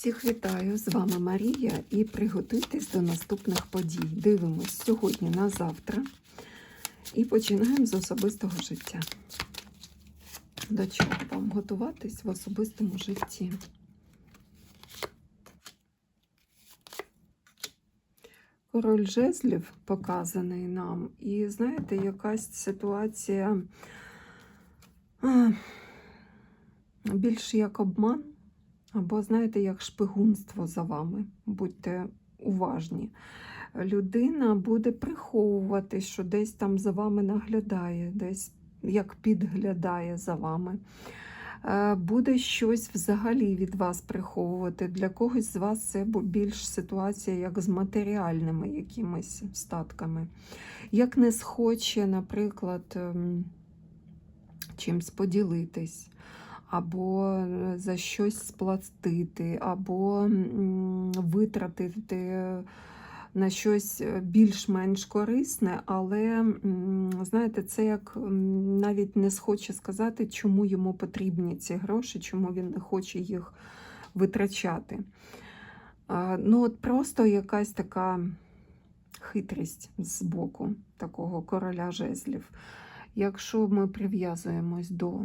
Всіх вітаю! З вами Марія і приготуйтесь до наступних подій. Дивимось сьогодні на завтра і починаємо з особистого життя. До чого вам готуватись в особистому житті? Король жезлів показаний нам, і знаєте, якась ситуація більш як обман. Або, знаєте, як шпигунство за вами. Будьте уважні. Людина буде приховувати, що десь там за вами наглядає, десь як підглядає за вами. Е, Буде щось взагалі від вас приховувати. Для когось з вас це більш ситуація, як з матеріальними якимись статками. Як не схоче, наприклад, ем, чимсь поділитись або за щось сплатити, або витратити на щось більш-менш корисне, але, знаєте, це як навіть не схоче сказати, чому йому потрібні ці гроші, чому він не хоче їх витрачати. Ну, от просто якась така хитрість з боку такого короля жезлів. Якщо ми прив'язуємось до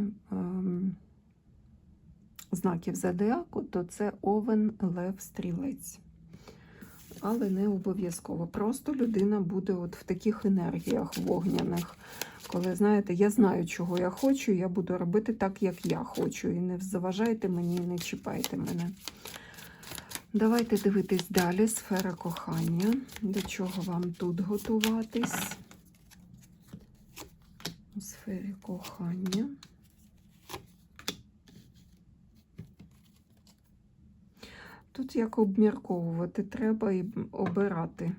знаків зодіаку, то це овен, лев, стрілець. Але не обов'язково. Просто людина буде от в таких енергіях вогняних. Коли, знаєте, я знаю, чого я хочу, я буду робити так, як я хочу. І не заважайте мені, і не чіпайте мене. Давайте дивитись далі. Сфера кохання. До чого вам тут готуватись? У сфері кохання. Тут як обмірковувати? Треба і обирати.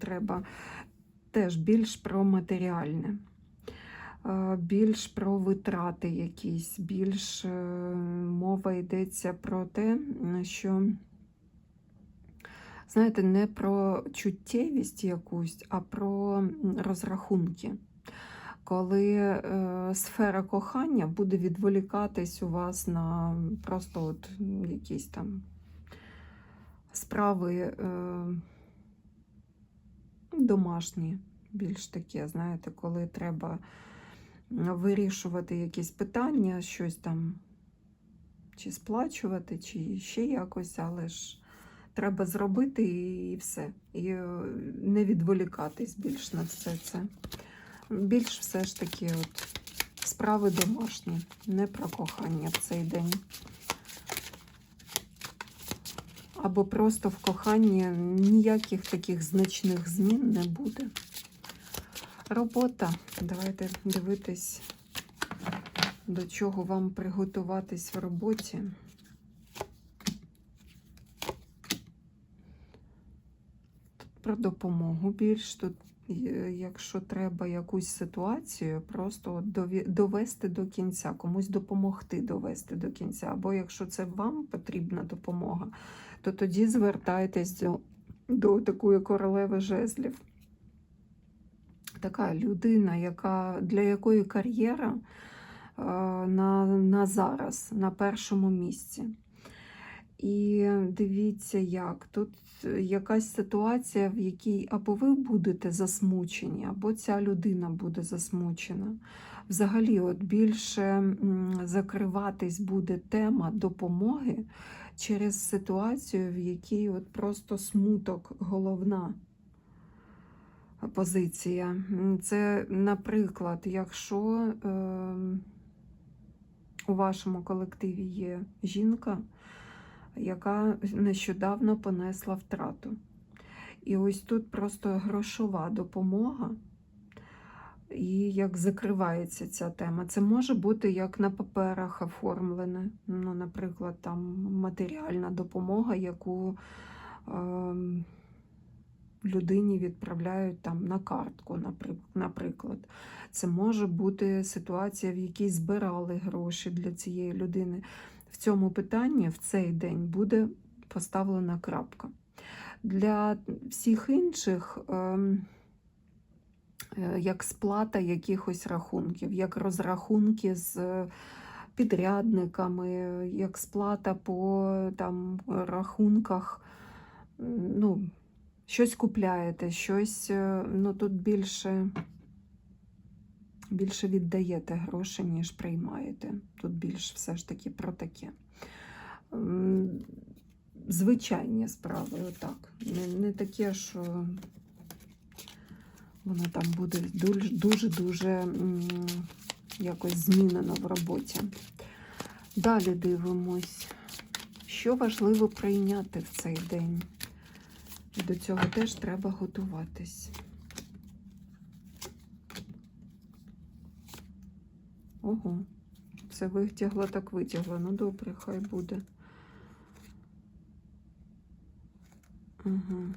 Треба теж більш про матеріальне, більш про витрати якісь, більш е, мова йдеться про те, що, знаєте, не про чуттєвість якусь, а про розрахунки коли е, сфера кохання буде відволікатись у вас на просто от якісь там справи е, домашні, більш таке, знаєте, коли треба вирішувати якісь питання, щось там чи сплачувати, чи ще якось, але ж треба зробити і все. І е, не відволікатись більш на все це. Більш все ж таки от справи домашні, не про кохання в цей день. Або просто в коханні ніяких таких значних змін не буде. Робота. Давайте дивитись, до чого вам приготуватись в роботі. Про допомогу більш тут якщо треба якусь ситуацію, просто довести до кінця, комусь допомогти довести до кінця. Або якщо це вам потрібна допомога, то тоді звертайтесь до, до такої королеви жезлів. Така людина, яка, для якої кар'єра на, на зараз, на першому місці. І дивіться, як тут якась ситуація, в якій або ви будете засмучені, або ця людина буде засмучена. Взагалі, от більше закриватись буде тема допомоги через ситуацію, в якій от просто смуток головна позиція. Це, наприклад, якщо е, у вашому колективі є жінка яка нещодавно понесла втрату. І ось тут просто грошова допомога, і як закривається ця тема. Це може бути як на паперах оформлене, ну, наприклад, там матеріальна допомога, яку е, людині відправляють там на картку, наприклад. Це може бути ситуація, в якій збирали гроші для цієї людини в цьому питанні в цей день буде поставлена крапка. Для всіх інших, ем, е, як сплата якихось рахунків, як розрахунки з підрядниками, як сплата по там, рахунках. Ну, щось купляєте, щось е, ну, тут більше, більше віддаєте грошей, ніж приймаєте. Тут більш все ж таки про таке. Звичайні справи, отак. Не, не таке, що воно там буде дуже-дуже якось змінено в роботі. Далі дивимось, що важливо прийняти в цей день. До цього теж треба готуватись. Ого, це витягло, так витягло. Ну добре, хай буде. Угу.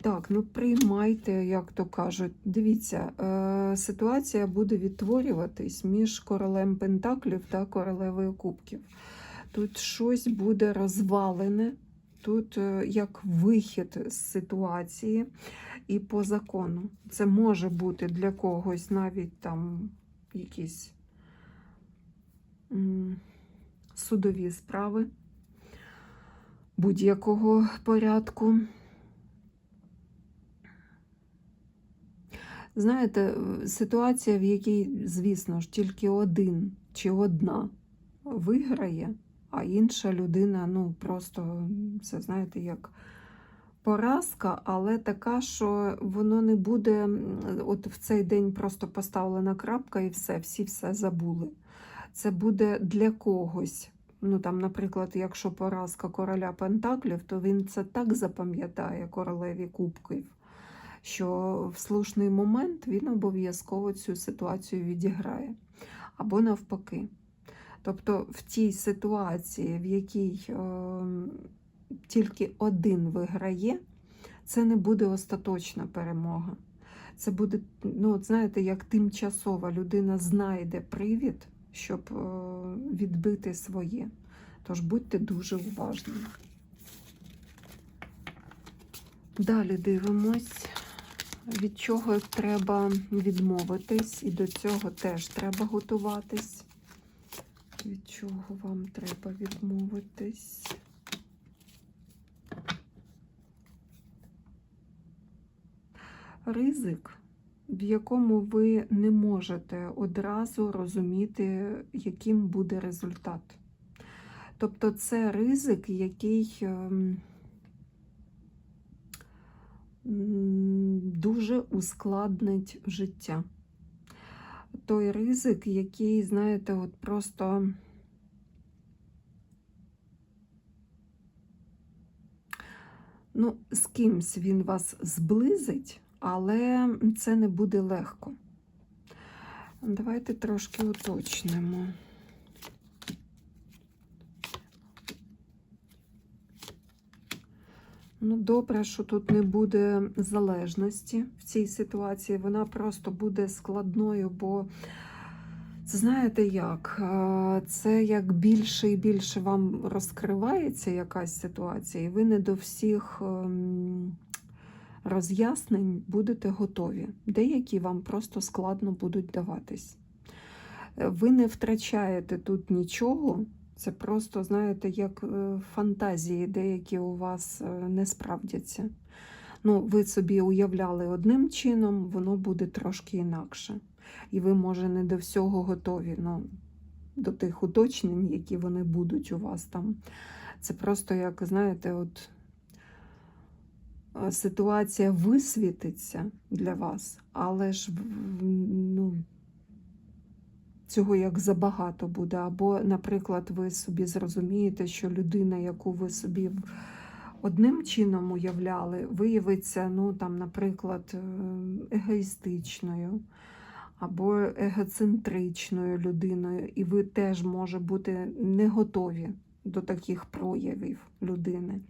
Так, ну приймайте, як то кажуть. Дивіться, е, ситуація буде відтворюватись між королем Пентаклів та королевою Кубків. Тут щось буде розвалене, тут е, як вихід з ситуації і по закону. Це може бути для когось навіть там якісь судові справи будь-якого порядку. Знаєте, ситуація, в якій, звісно ж, тільки один чи одна виграє, а інша людина, ну, просто це, знаєте, як поразка, але така, що воно не буде от в цей день просто поставлена крапка і все, всі все забули. Це буде для когось. Ну, там, наприклад, якщо поразка короля Пентаклів, то він це так запам'ятає королеві кубків що в слушний момент він обов'язково цю ситуацію відіграє. Або навпаки. Тобто в тій ситуації, в якій е, тільки один виграє, це не буде остаточна перемога. Це буде, ну, от знаєте, як тимчасова людина знайде привід, щоб е, відбити своє. Тож будьте дуже уважними. Далі дивимось від чого треба відмовитись, і до цього теж треба готуватись. Від чого вам треба відмовитись? Ризик, в якому ви не можете одразу розуміти, яким буде результат. Тобто це ризик, який ем, дуже ускладнить життя. Той ризик, який, знаєте, от просто ну, з кимсь він вас зблизить, але це не буде легко. Давайте трошки уточнимо. Ну, добре, що тут не буде залежності в цій ситуації. Вона просто буде складною, бо це знаєте як? Е, Це як більше і більше вам розкривається якась ситуація, і ви не до всіх ем, роз'яснень будете готові. Деякі вам просто складно будуть даватись. Е, Ви не втрачаєте тут нічого. Це просто, знаєте, як е, фантазії деякі у вас е, не справдяться. Ну, ви собі уявляли одним чином, воно буде трошки інакше. І ви, може, не до всього готові, ну, до тих уточнень, які вони будуть у вас там. Це просто, як, знаєте, от ситуація висвітиться для вас, але ж ну, цього як забагато буде. Або, наприклад, ви собі зрозумієте, що людина, яку ви собі одним чином уявляли, виявиться, ну, там, наприклад, е, егоїстичною. Або егоцентричною людиною, і ви теж може бути не готові до таких проявів людини.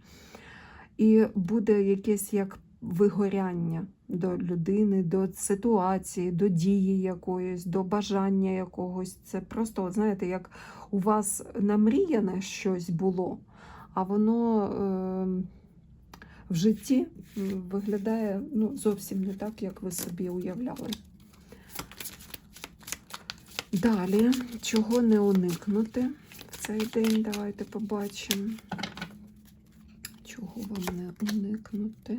І буде якесь як вигоряння до людини, до ситуації, до дії якоїсь, до бажання якогось. Це просто, от знаєте, як у вас намріяне щось було, а воно е, в житті виглядає ну, зовсім не так, як ви собі уявляли. Далі, чого не уникнути в цей день, давайте побачимо. Чого вам не уникнути?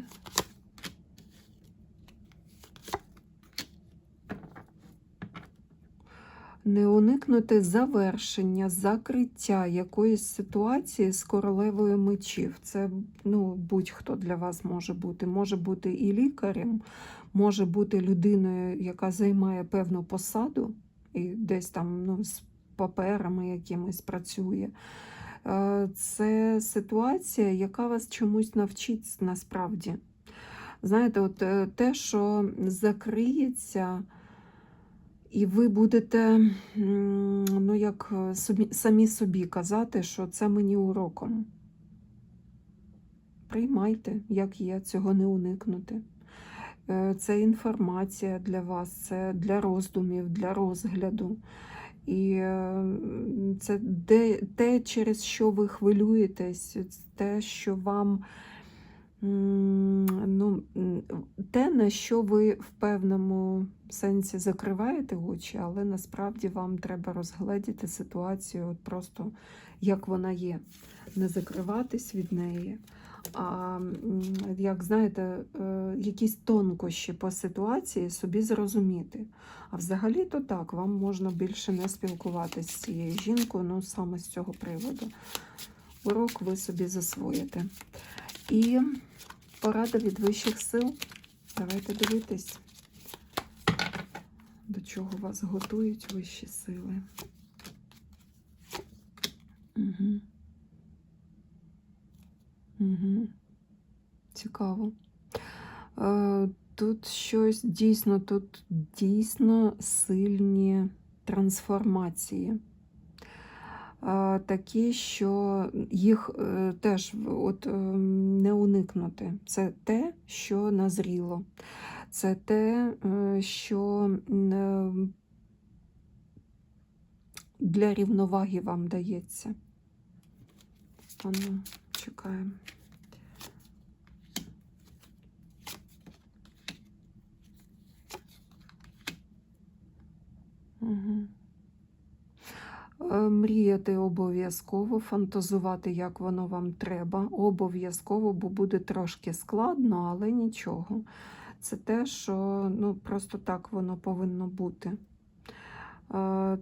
Не уникнути завершення, закриття якоїсь ситуації з королевою мечів. Це ну, будь-хто для вас може бути. Може бути і лікарем, може бути людиною, яка займає певну посаду і десь там ну, з паперами якимось працює. Е, Це ситуація, яка вас чомусь навчить насправді. Знаєте, от е, те, що закриється, і ви будете ну, як е, самі собі казати, що це мені уроком. Приймайте, як є, цього не уникнути. Це інформація для вас, це для роздумів, для розгляду. І це де, те, через що ви хвилюєтесь, те, що вам ну, те, на що ви в певному сенсі закриваєте очі, але насправді вам треба розгледіти ситуацію от просто як вона є, не закриватись від неї. А як знаєте, е, якісь тонкощі по ситуації собі зрозуміти. А взагалі-то так, вам можна більше не спілкуватися з цією жінкою, ну саме з цього приводу. Урок ви собі засвоїте. І порада від вищих сил. Давайте дивитись, до чого вас готують вищі сили. Угу. Угу. Цікаво. Е, Тут щось дійсно, тут дійсно сильні трансформації. Е, Такі, що їх е, теж от, е, не уникнути. Це те, що назріло. Це те, що для рівноваги вам дається. Чекаємо. Угу. Мріяти обов'язково, фантазувати, як воно вам треба. Обов'язково, бо буде трошки складно, але нічого. Це те, що ну, просто так воно повинно бути.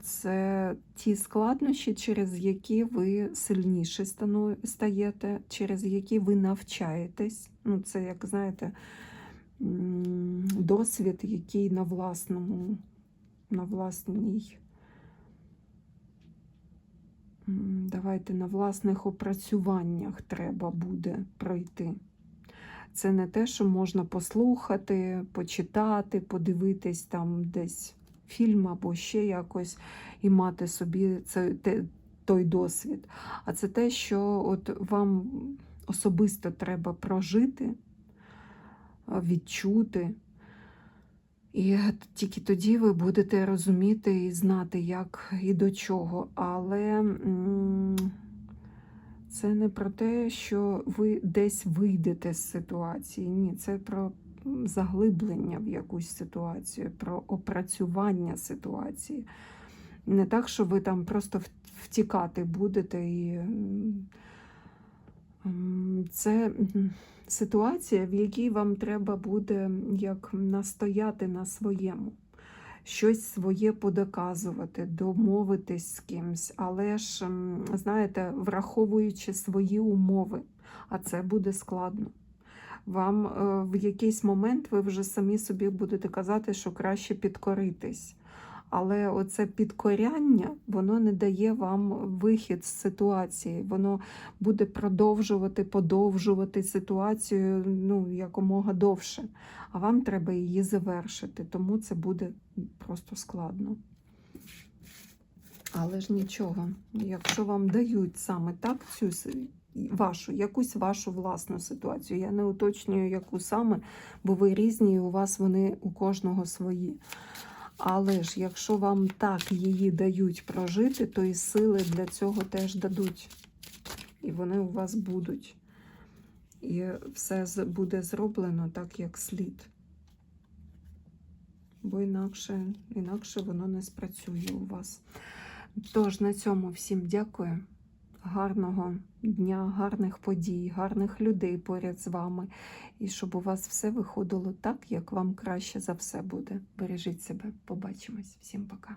Це ті складнощі, через які ви сильніше стаєте, через які ви навчаєтесь. Ну, це, як знаєте, досвід, який на власному, на власній. Давайте на власних опрацюваннях треба буде пройти. Це не те, що можна послухати, почитати, подивитись там десь фільм або ще якось і мати собі це, той досвід. А це те, що от вам особисто треба прожити, відчути. І тільки тоді ви будете розуміти і знати, як і до чого. Але це не про те, що ви десь вийдете з ситуації. Ні, це про заглиблення в якусь ситуацію, про опрацювання ситуації. Не так, що ви там просто втікати будете і. Це ситуація, в якій вам треба буде як настояти на своєму, щось своє подоказувати, домовитись з кимсь, але ж, знаєте, враховуючи свої умови, а це буде складно. Вам е, в якийсь момент ви вже самі собі будете казати, що краще підкоритись. Але оце підкоряння, воно не дає вам вихід з ситуації. Воно буде продовжувати, подовжувати ситуацію ну, якомога довше. А вам треба її завершити, тому це буде просто складно. Але ж нічого, якщо вам дають саме так цю вашу, якусь вашу власну ситуацію, я не уточнюю, яку саме, бо ви різні, і у вас вони у кожного свої. Але ж якщо вам так її дають прожити, то і сили для цього теж дадуть. І вони у вас будуть. І все буде зроблено так, як слід. бо інакше, інакше воно не спрацює у вас. Тож на цьому всім дякую. Гарного дня, гарних подій, гарних людей поряд з вами. І щоб у вас все виходило так, як вам краще за все буде. Бережіть себе. Побачимось. Всім пока.